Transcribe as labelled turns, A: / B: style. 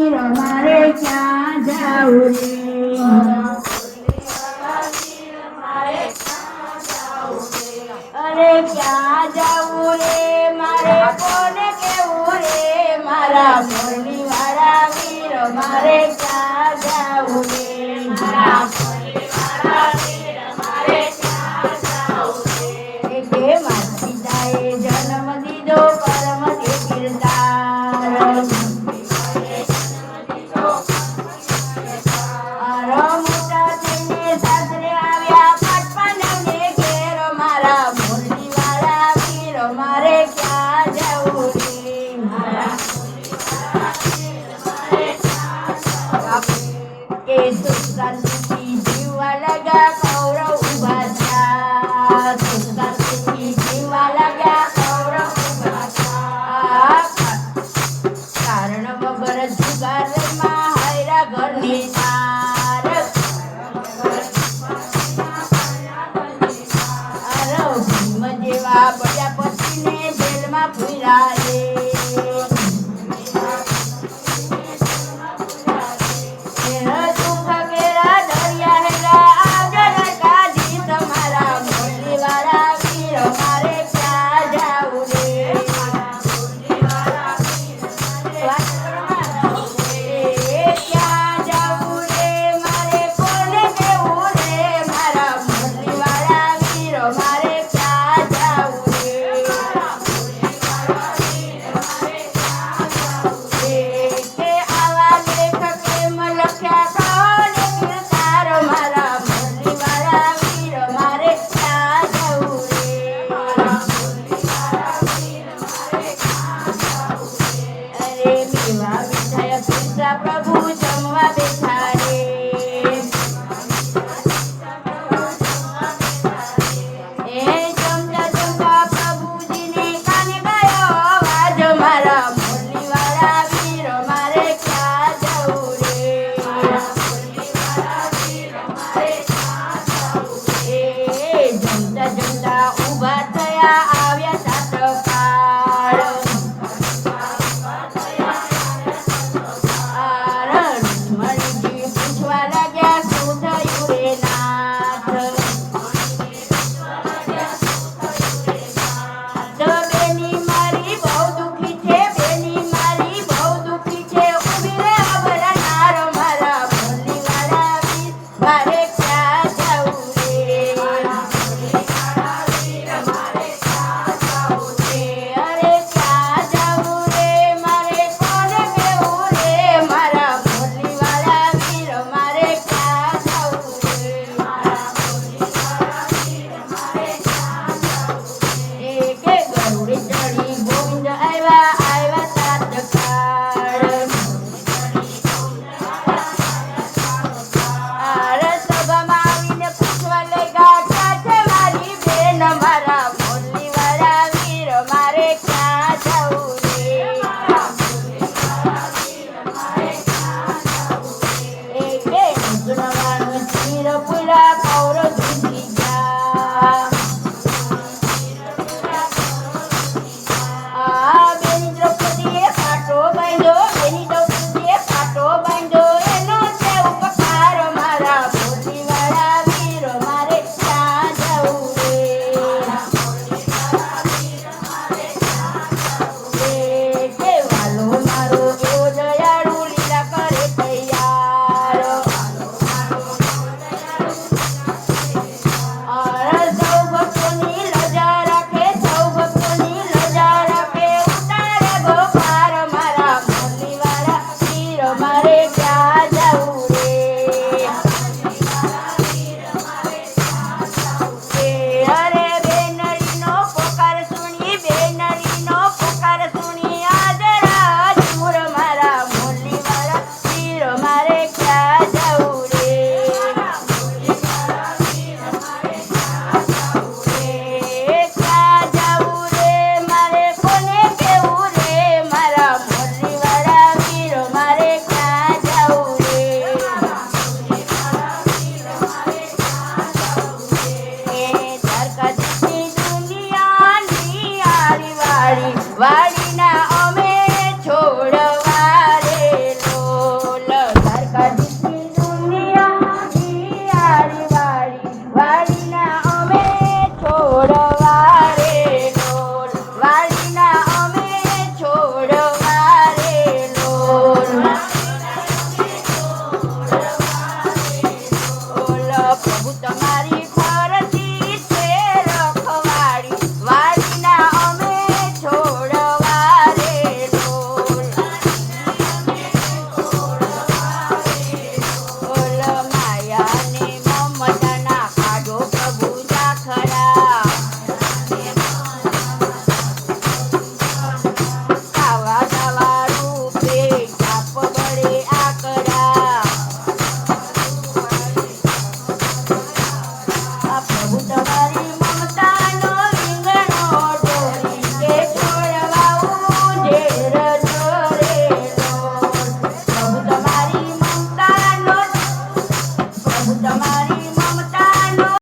A: વીર મારે ક્યાં જાવું રે? સુધારતી જીવવા લગા કૌરવ ઊભા થયા સુધારતી જીવવા લગા કૌરવ ઊભા side.